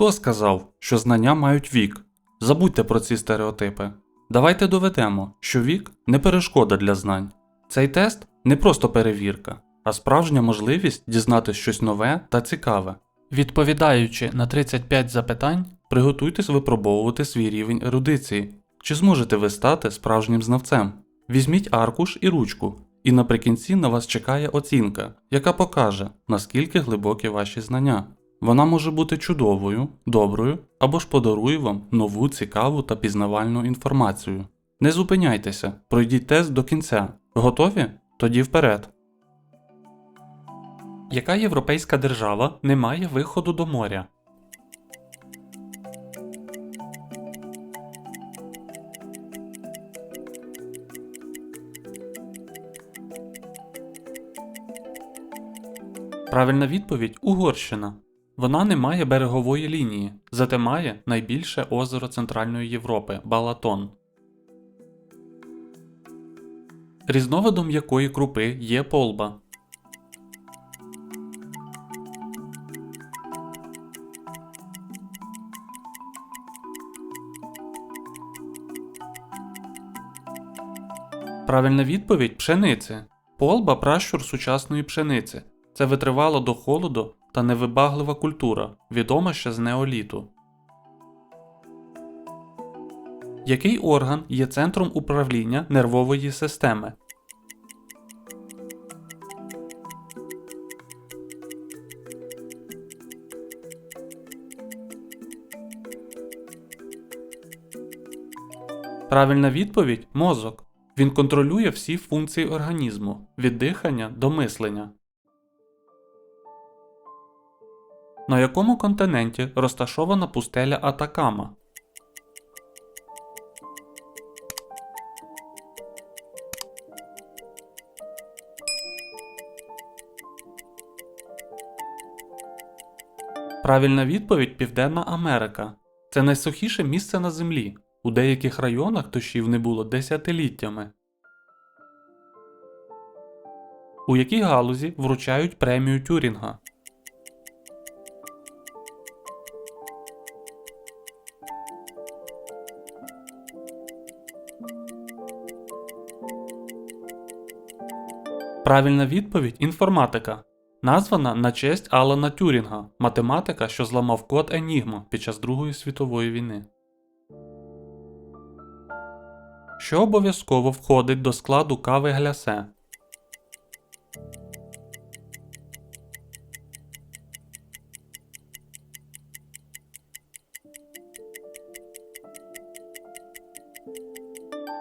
Хто сказав, що знання мають вік? Забудьте про ці стереотипи. Давайте доведемо, що вік не перешкода для знань. Цей тест не просто перевірка, а справжня можливість дізнати щось нове та цікаве. Відповідаючи на 35 запитань, приготуйтесь випробовувати свій рівень ерудиції. Чи зможете ви стати справжнім знавцем? Візьміть аркуш і ручку, і наприкінці на вас чекає оцінка, яка покаже, наскільки глибокі ваші знання. Вона може бути чудовою, доброю або ж подарує вам нову цікаву та пізнавальну інформацію. Не зупиняйтеся, пройдіть тест до кінця. Готові? Тоді вперед. Яка європейська держава не має виходу до моря? Правильна відповідь Угорщина. Вона не має берегової лінії, зате має найбільше озеро Центральної Європи Балатон. Різновидом якої крупи є полба. Правильна відповідь пшениці. Полба пращур сучасної пшениці. Це витривала до холоду та невибаглива культура, відома ще з неоліту. Який орган є центром управління нервової системи? Правильна відповідь мозок. Він контролює всі функції організму від дихання до мислення. На якому континенті розташована пустеля Атакама? Правильна відповідь Південна Америка. Це найсухіше місце на землі. У деяких районах дощів не було десятиліттями. У якій галузі вручають премію Тюрінга? Правильна відповідь інформатика. Названа на честь Алана Тюрінга, математика, що зламав код Енігма під час Другої світової війни. Що обов'язково входить до складу кави глясе?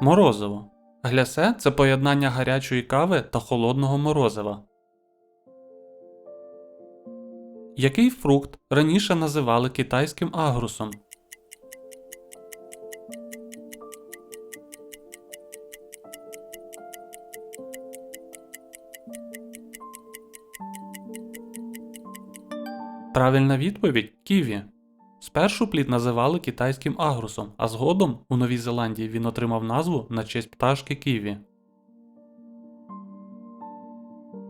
Морозиво. Глясе це поєднання гарячої кави та холодного морозива. Який фрукт раніше називали китайським агрусом? Правильна відповідь ківі. Спершу плід називали китайським агрусом, а згодом у Новій Зеландії він отримав назву на честь пташки ківі.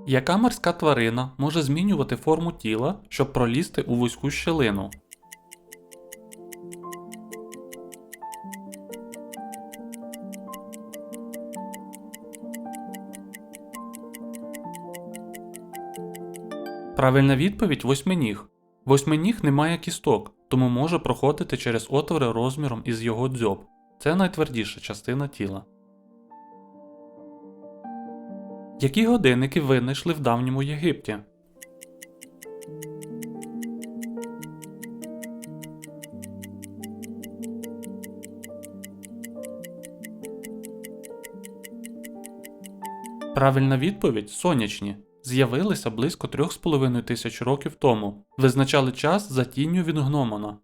Яка морська тварина може змінювати форму тіла, щоб пролізти у вузьку щелину? Правильна відповідь восьминіг. Восьминіг не має кісток, тому може проходити через отвори розміром із його дзьоб. Це найтвердіша частина тіла. Які годинники винайшли в давньому Єгипті? Правильна відповідь сонячні. З'явилися близько 3,5 тисяч років тому. Визначали час за тінню від гномона.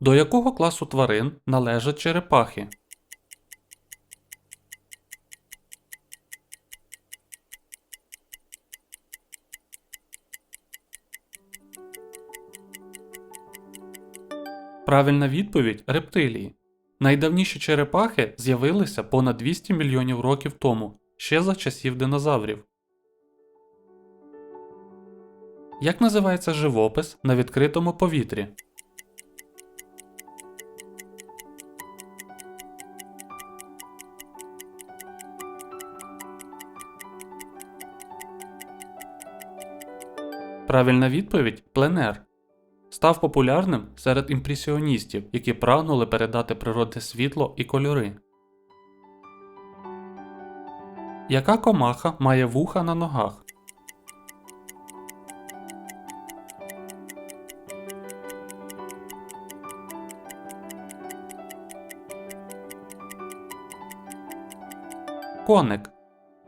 До якого класу тварин належать черепахи? Правильна відповідь рептилії. Найдавніші черепахи з'явилися понад 200 мільйонів років тому, ще за часів динозаврів. Як називається живопис на відкритому повітрі? Правильна відповідь пленер. Став популярним серед імпресіоністів, які прагнули передати природне світло і кольори. Яка комаха має вуха на ногах? Коник.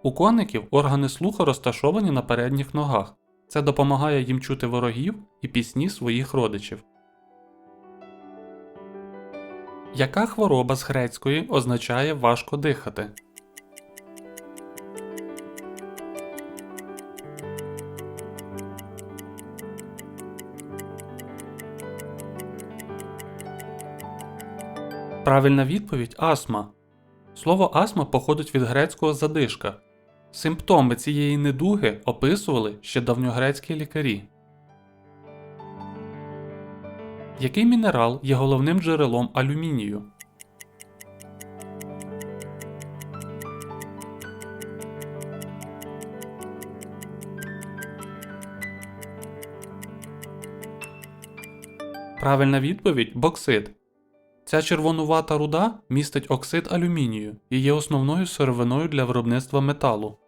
У коників органи слуху розташовані на передніх ногах. Це допомагає їм чути ворогів і пісні своїх родичів. Яка хвороба з грецької означає важко дихати? Правильна відповідь астма. Слово астма походить від грецького задишка. Симптоми цієї недуги описували ще давньогрецькі лікарі. Який мінерал є головним джерелом алюмінію? Правильна відповідь боксит. Ця червонувата руда містить оксид алюмінію і є основною сировиною для виробництва металу.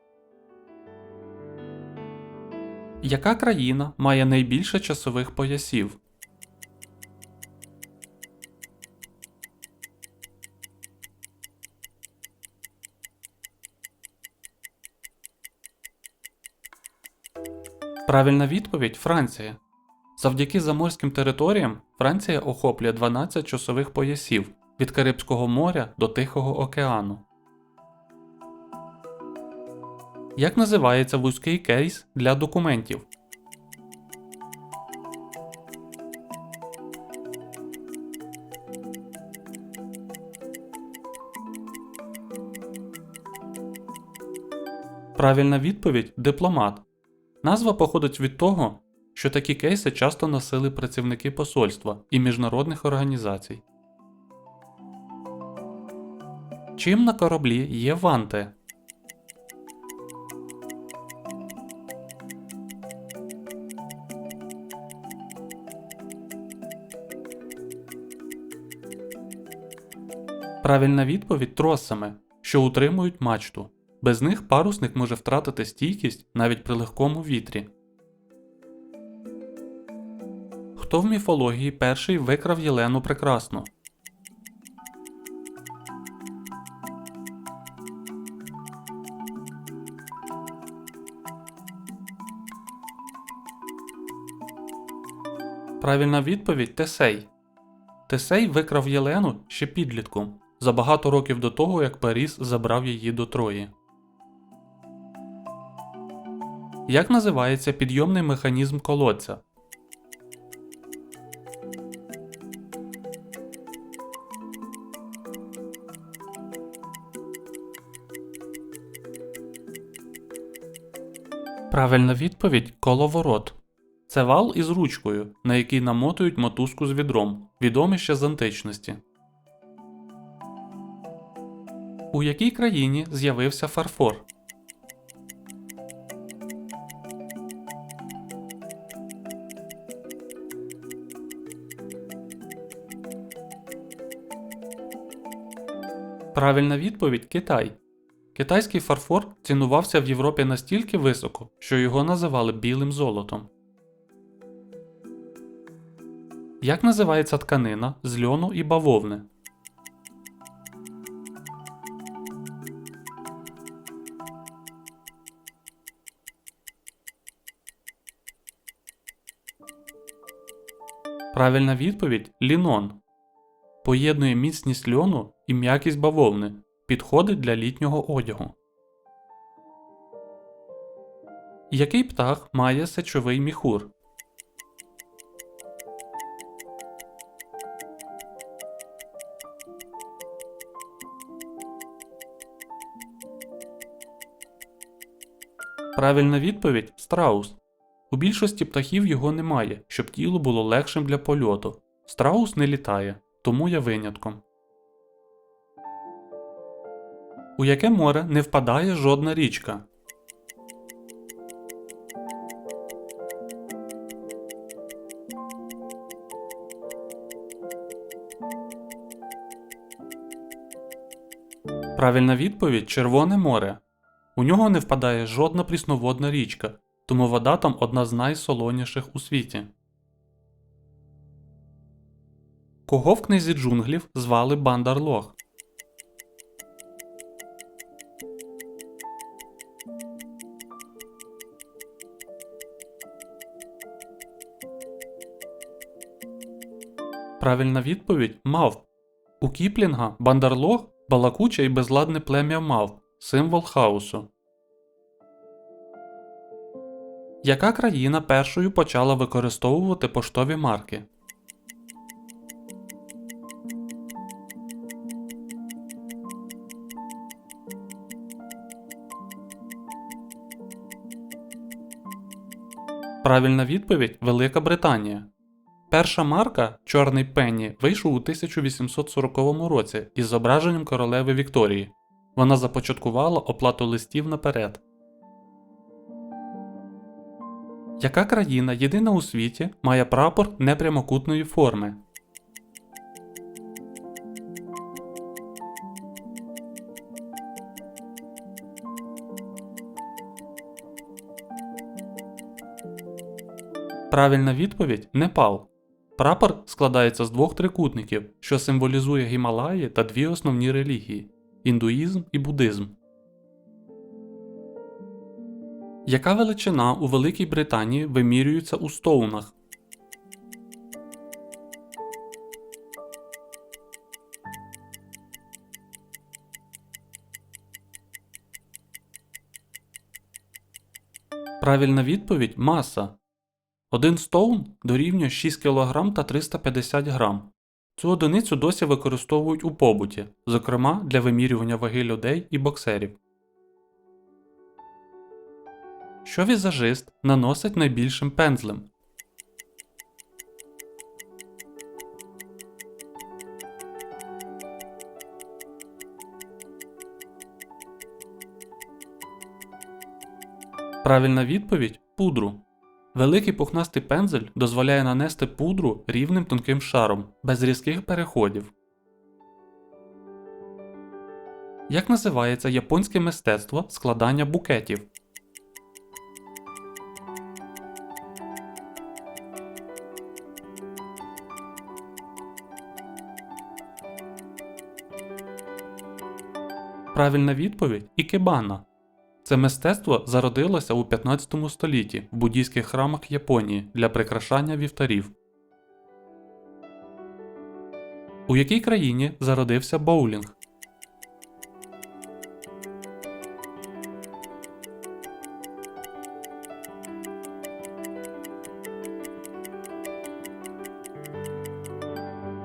Яка країна має найбільше часових поясів? Правильна відповідь Франція. Завдяки заморським територіям Франція охоплює 12 часових поясів від Карибського моря до Тихого океану. Як називається вузький кейс для документів? Правильна відповідь дипломат. Назва походить від того, що такі кейси часто носили працівники посольства і міжнародних організацій. Чим на кораблі є ванти? Правильна відповідь тросами, що утримують мачту. Без них парусник може втратити стійкість навіть при легкому вітрі. Хто в міфології перший викрав Єлену Прекрасну? Правильна відповідь Тесей. Тесей викрав Єлену ще підлітком за багато років до того, як Паріс забрав її до Трої. Як називається підйомний механізм колодця? Правильна відповідь коловорот. Це вал із ручкою, на який намотують мотузку з відром, відомий ще з античності. У якій країні з'явився фарфор? Правильна відповідь Китай. Китайський фарфор цінувався в Європі настільки високо, що його називали білим золотом. Як називається тканина з льону і бавовни? Правильна відповідь лінон. Поєднує міцність льону і м'якість бавовни. Підходить для літнього одягу. Який птах має сечовий міхур? Правильна відповідь страус. У більшості птахів його немає, щоб тіло було легшим для польоту. Страус не літає, тому є винятком. У яке море не впадає жодна річка? Правильна відповідь Червоне море. У нього не впадає жодна прісноводна річка, тому вода там одна з найсолоніших у світі. Кого в книзі джунглів звали Бандарлог? Правильна відповідь мавп. У Кіплінга Бандарлог балакуче і безладне плем'я мавп, символ хаосу. Яка країна першою почала використовувати поштові марки? Правильна відповідь Велика Британія. Перша марка Чорний Пенні вийшов у 1840 році із зображенням королеви Вікторії. Вона започаткувала оплату листів наперед. Яка країна єдина у світі має прапор непрямокутної форми? Правильна відповідь Непал. Прапор складається з двох трикутників, що символізує Гімалаї та дві основні релігії індуїзм і буддизм. Яка величина у Великій Британії вимірюється у стоунах? Правильна відповідь маса. Один стоун дорівнює 6 кг та 350 г. Цю одиницю досі використовують у побуті, зокрема для вимірювання ваги людей і боксерів. Що візажист наносить найбільшим пензлем? Правильна відповідь пудру. Великий пухнастий пензель дозволяє нанести пудру рівним тонким шаром, без різких переходів. Як називається японське мистецтво складання букетів? Правильна відповідь ікебана. Це мистецтво зародилося у 15 столітті в буддійських храмах Японії для прикрашання вівтарів. У якій країні зародився боулінг?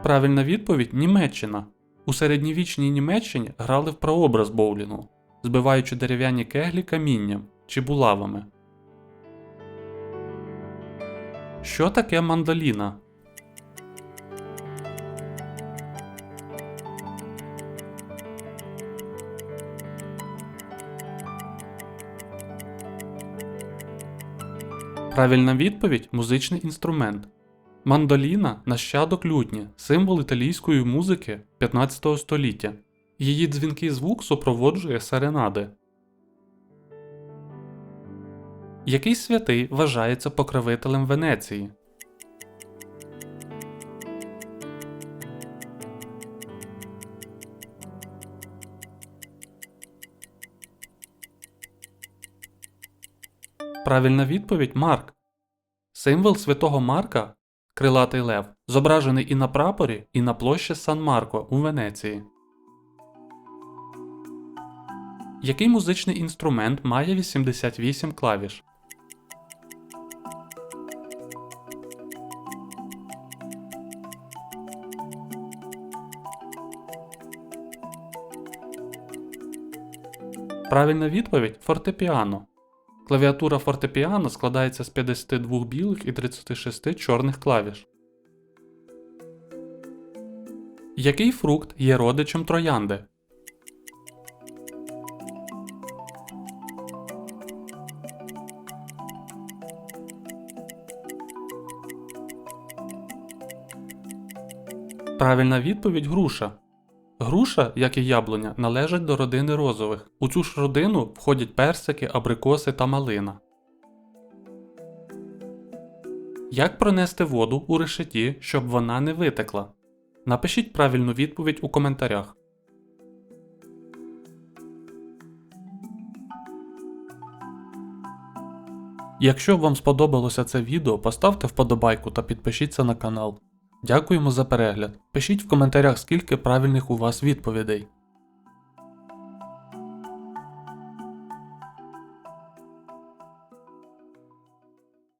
Правильна відповідь Німеччина. У середньовічній Німеччині грали в прообраз боулінгу, збиваючи дерев'яні кеглі камінням чи булавами. Що таке мандоліна? Правильна відповідь музичний інструмент. Мандоліна нащадок лютні, символ італійської музики 15 століття. Її дзвінкий звук супроводжує серенади. Який святий вважається покровителем Венеції? Правильна відповідь Марк. Символ святого Марка крилатий лев, зображений і на прапорі, і на площі Сан Марко у Венеції. Який музичний інструмент має 88 клавіш? Правильна відповідь фортепіано. Клавіатура фортепіано складається з 52 білих і 36 чорних клавіш. Який фрукт є родичем троянди? Правильна відповідь груша. Груша, як і яблуня, належать до родини розових. У цю ж родину входять персики, абрикоси та малина. Як пронести воду у решеті, щоб вона не витекла? Напишіть правильну відповідь у коментарях. Якщо вам сподобалося це відео, поставте вподобайку та підпишіться на канал. Дякуємо за перегляд. Пишіть в коментарях, скільки правильних у вас відповідей.